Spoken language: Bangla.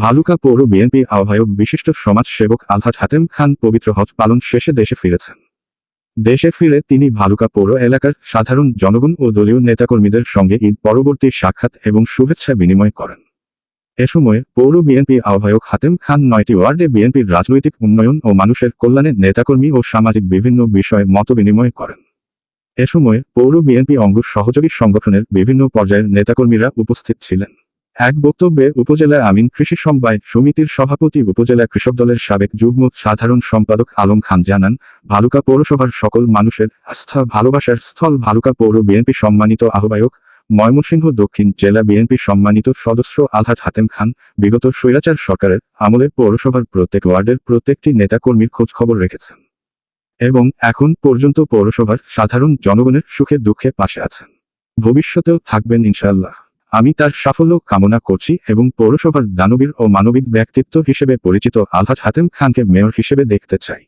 ভালুকা পৌর বিএনপি আহ্বায়ক বিশিষ্ট সমাজ সেবক আলহাজ হাতেম খান পবিত্র হজ পালন শেষে দেশে ফিরেছেন। দেশে ফিরে তিনি ভালুকা পৌর এলাকার সাধারণ জনগণ ও দলীয় নেতাকর্মীদের সঙ্গে ঈদ পরবর্তী সাক্ষাৎ এবং শুভেচ্ছা বিনিময় করেন। এ সময় পৌর বিএনপি আহ্বায়ক হাতেম খান নয়টি ওয়ার্ডে বিএনপির রাজনৈতিক উন্নয়ন ও মানুষের কল্যাণে নেতাকর্মী ও সামাজিক বিভিন্ন বিষয়ে মত বিনিময় করেন। এ সময় পৌর বিএনপি অঙ্গ সহযোগী সংগঠনের বিভিন্ন পর্যায়ের নেতাকর্মীরা উপস্থিত ছিলেন। এক বক্তব্যে উপজেলা আমিন কৃষি সমবায় সমিতির সভাপতি উপজেলা কৃষক দলের সাবেক যুগ্ম সাধারণ সম্পাদক আলম খান জানান, ভালুকা পৌরসভার সকল মানুষের আস্থা, ভালোবাসার স্থল ভালুকা পৌর বিএনপি সম্মানিত আহ্বায়ক ময়মনসিংহ দক্ষিণ জেলা বিএনপি সম্মানিত সদস্য আলহাজ হাতেম খান, বিগত স্বৈরাচার সরকারের আমলে পৌরসভার প্রত্যেক ওয়ার্ডের প্রত্যেকটি নেতাকর্মীর খোঁজ খবর রেখেছেন এবং এখন পর্যন্ত পৌরসভার সাধারণ জনগণের সুখে দুঃখে পাশে আছেন। ভবিষ্যতেও থাকবেন ইনশাআল্লাহ। আমি তার সাফল্য কামনা করছি এবং পৌরসভার দানবীর ও মানবিক ব্যক্তিত্ব হিসেবে পরিচিত আলহাজ হাতেম খানকে মেয়র হিসেবে দেখতে চাই।